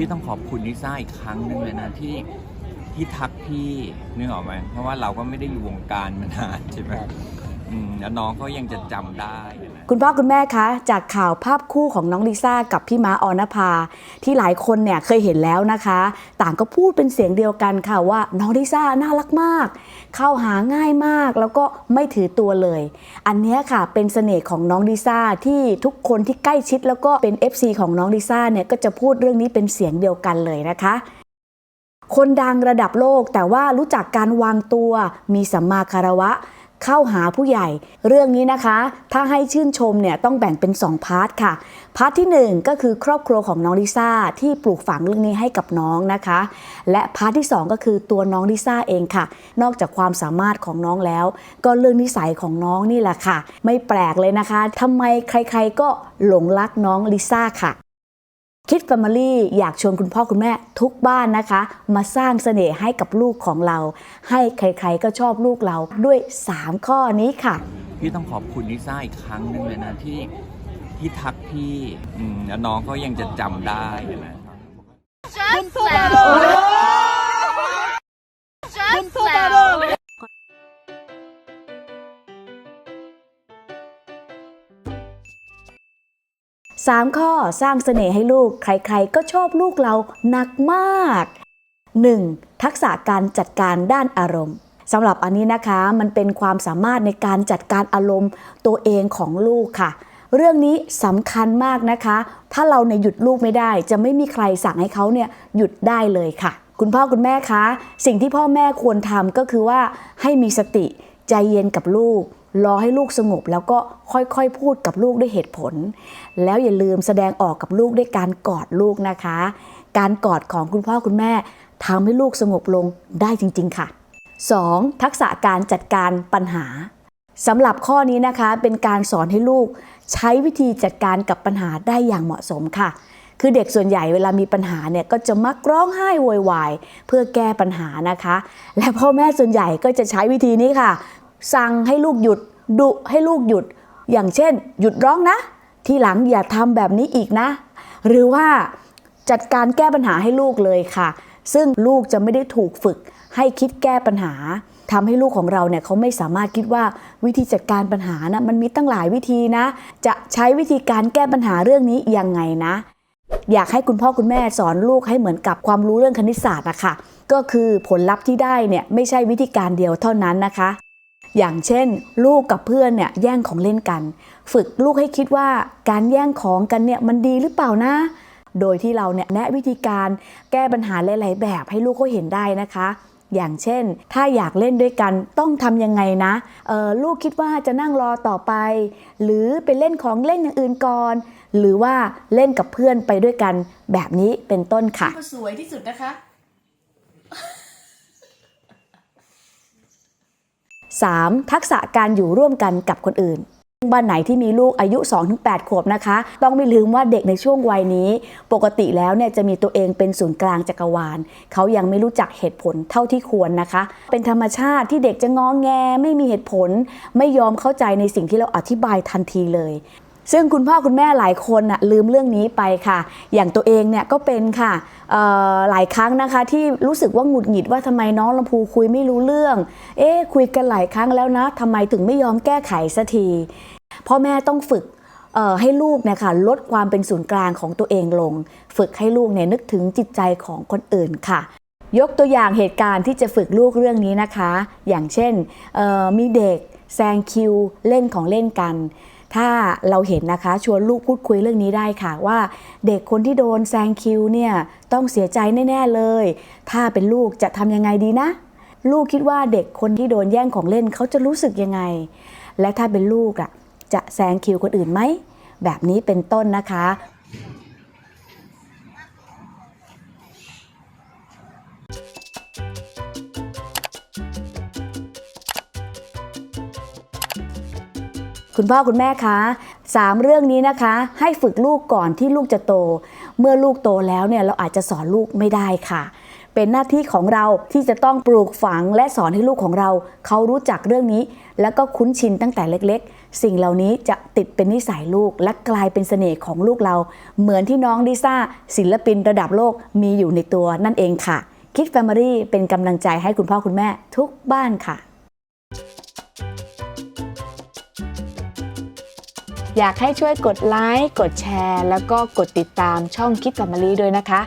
พี่ต้องขอบคุณลิซ่าอีกครั้งหนึ่งเลยนะที่ที่ทักพี่นึกออกไหมเพราะว่าเราก็ไม่ได้อยู่วงการมานานใช่ไหม อืมแล้วน้องเขายังจะจำได้นะคุณพ่อคุณแม่คะ จากข่าวภาพคู่ของน้องลิซ่ากับพี่ม้าออนภา ที่หลายคนเนี่ยเคยเห็นแล้วนะคะ ต่างก็พูดเป็นเสียงเดียวกันค่ะว่าน้องลิซ่าน่ารักมาก เข้าหาง่ายมาก แล้วก็ไม่ถือตัวเลย อันเนี้ยค่ะเป็นเสน่ห์ของน้องลิซ่าที่ทุกคนที่ใกล้ชิดแล้วก็เป็น FC ของน้องลิซ่าเนี่ยก็จะพูดเรื่องนี้เป็นเสียงเดียวกันเลยนะคะ คนดังระดับโลกแต่ว่ารู้จักการวางตัว มีสัมมาคารวะ เข้าหาผู้ใหญ่ เรื่องนี้นะคะ ถ้าให้ชื่นชมเนี่ยต้องแบ่งเป็น 2 พาร์ทค่ะ พาร์ททีหนึ่1 ก็คือครอบครัวของน้องลิซ่าที่ปลูกฝังเรื่องนี้ให้กับน้องนะคะ และพาร์ทที่ 2 ก็คือตัวน้องลิซ่าเองค่ะ นอกจากความสามารถของน้องแล้ว ก็เรื่องนิสัยของน้องนี่แหละค่ะ ไม่แปลกเลยนะคะทำไมใครๆก็หลงรักน้องลิซ่าค่ะ คิดแฟมิลี่อยากชวนคุณพ่อคุณแม่ทุกบ้านนะคะ มาสร้างเสน่ห์ให้กับลูกของเรา ให้ใครๆก็ชอบลูกเราด้วย 3 ข้อนี้ค่ะ พี่ต้องขอบคุณลิซ่าอีกครั้งหนึ่งเลยนะที่ที่ทักพี่อืมแล้วน้องเขายังจะจำได้นะ Just loud. Just 3 ข้อสร้างเสน่ห์ให้ลูก ใครๆ ก็ชอบลูกเราหนักมาก 1. ทักษะการจัดการด้านอารมณ์สำหรับอันนี้นะคะมันเป็นความสามารถในการจัดการอารมณ์ตัวเองของลูกค่ะ เรื่องนี้สำคัญมากนะคะ ถ้าเราเนี่ยหยุดลูกไม่ได้ จะไม่มีใครสั่งให้เขาเนี่ยหยุดได้เลยค่ะ คุณพ่อคุณแม่คะ สิ่งที่พ่อแม่ควรทำก็คือว่าให้มีสติ ใจเย็นกับลูก รอให้ลูกสงบแล้วก็ค่อยๆ พูดกับลูกด้วยเหตุผล แล้วอย่าลืมแสดงออกกับลูกด้วยการกอดลูกนะคะ การกอดของคุณพ่อคุณแม่ทำให้ลูกสงบลงได้จริง ๆค่ะ 2. ทักษะการจัดการปัญหาสำหรับข้อนี้นะคะเป็นการสอนให้ลูกใช้วิธีจัดการกับปัญหาได้อย่างเหมาะสมค่ะ คือเด็กส่วนใหญ่เวลามีปัญหาเนี่ยก็จะมักร้องไห้โวยวายเพื่อแก้ปัญหานะคะ และพ่อแม่ส่วนใหญ่ก็จะใช้วิธีนี้ค่ะ สั่งให้ลูกหยุดดุให้ลูกหยุด อย่างเช่น หยุดร้องนะ ทีหลังอย่าทำแบบนี้อีกนะ หรือว่าจัดการแก้ปัญหาให้ลูกเลยค่ะ ซึ่งลูกจะไม่ได้ถูกฝึกให้คิดแก้ปัญหาทำให้ลูกของเราเนี่ยเขาไม่สามารถคิดว่าวิธีจัดการปัญหานะมันมีตั้งหลายวิธีนะ จะใช้วิธีการแก้ปัญหาเรื่องนี้ยังไงนะ อยากให้คุณพ่อคุณแม่สอนลูกให้เหมือนกับความรู้เรื่องคณิตศาสตร์อะค่ะ ก็คือผลลัพธ์ที่ได้เนี่ยไม่ใช่วิธีการเดียวเท่านั้นนะคะ อย่างเช่น ลูกกับเพื่อนเนี่ยแย่งของเล่นกัน ฝึกลูกให้คิดว่าการแย่งของกันเนี่ยมันดีหรือเปล่านะโดยที่เราเนี่ยแนะวิธีการแก้ปัญหาหลาย ๆ แบบให้ลูกเขาเห็นได้นะคะ อย่างเช่น ถ้าอยากเล่นด้วยกันต้องทำยังไงนะออลูกคิดว่าจะนั่งรอต่อไป หรือไปเล่นของเล่นอย่างอื่นก่อน หรือว่าเล่นกับเพื่อนไปด้วยกันแบบนี้เป็นต้นค่ะสวยที่สุดนะคะ 3. ทักษะการอยู่ร่วมกันกับคนอื่นบ้านไหนที่มีลูกอายุ 2-8 ขวบนะคะ ต้องไม่ลืมว่าเด็กในช่วงวัยนี้ ปกติแล้วเนี่ยจะมีตัวเองเป็นศูนย์กลางจักรวาล เขายังไม่รู้จักเหตุผลเท่าที่ควรนะคะ เป็นธรรมชาติที่เด็กจะงองแง ไม่มีเหตุผล ไม่ยอมเข้าใจในสิ่งที่เราอธิบายทันทีเลย ซึ่งคุณพ่อคุณแม่หลายคนน่ะลืมเรื่องนี้ไปค่ะ อย่างตัวเองเนี่ยก็เป็นค่ะหลายครั้งนะคะที่รู้สึกว่าหงุดหงิดว่าทำไมน้องลำพูคุยไม่รู้เรื่อง เอ๊คุยกันหลายครั้งแล้วนะทำไมถึงไม่ยอมแก้ไขสักทีพ่อแม่ต้องฝึกให้ลูกเนี่ยค่ะลดความเป็นศูนย์กลางของตัวเองลง ฝึกให้ลูกเนี่ยนึกถึงจิตใจของคนอื่นค่ะ ยกตัวอย่างเหตุการณ์ที่จะฝึกลูกเรื่องนี้นะคะ อย่างเช่นมีเด็กแซงคิวเล่นของเล่นกัน ถ้าเราเห็นนะคะชวนลูกพูดคุยเรื่องนี้ได้ค่ะว่าเด็กคนที่โดนแซงคิวเนี่ยต้องเสียใจแน่ๆเลย ถ้าเป็นลูกจะทำยังไงดีนะ ลูกคิดว่าเด็กคนที่โดนแย่งของเล่นเขาจะรู้สึกยังไง และถ้าเป็นลูกอะจะแซงคิวคนอื่นไหมแบบนี้เป็นต้นนะคะ คุณพ่อคุณแม่คะสามเรื่องนี้นะคะ ให้ฝึกลูกก่อนที่ลูกจะโต เมื่อลูกโตแล้วเนี่ยเราอาจจะสอนลูกไม่ได้ค่ะ เป็นหน้าที่ของเราที่จะต้องปลูกฝังและสอนให้ลูกของเรา เขารู้จักเรื่องนี้ แล้วก็คุ้นชินตั้งแต่เล็ก ๆ สิ่งเหล่านี้จะติดเป็นนิสัยลูก และกลายเป็นเสน่ห์ของลูกเรา เหมือนที่น้องดิซ่าศิลปินระดับโลกมีอยู่ในตัวนั่นเองค่ะคิดแฟมิลี่เป็นกำลังใจให้คุณพ่อคุณแม่ทุกบ้านค่ะ อยากให้ช่วยกดไลค์กดแชร์ แล้วก็กดติดตามช่องคิดกับมิลี่ด้วยนะคะ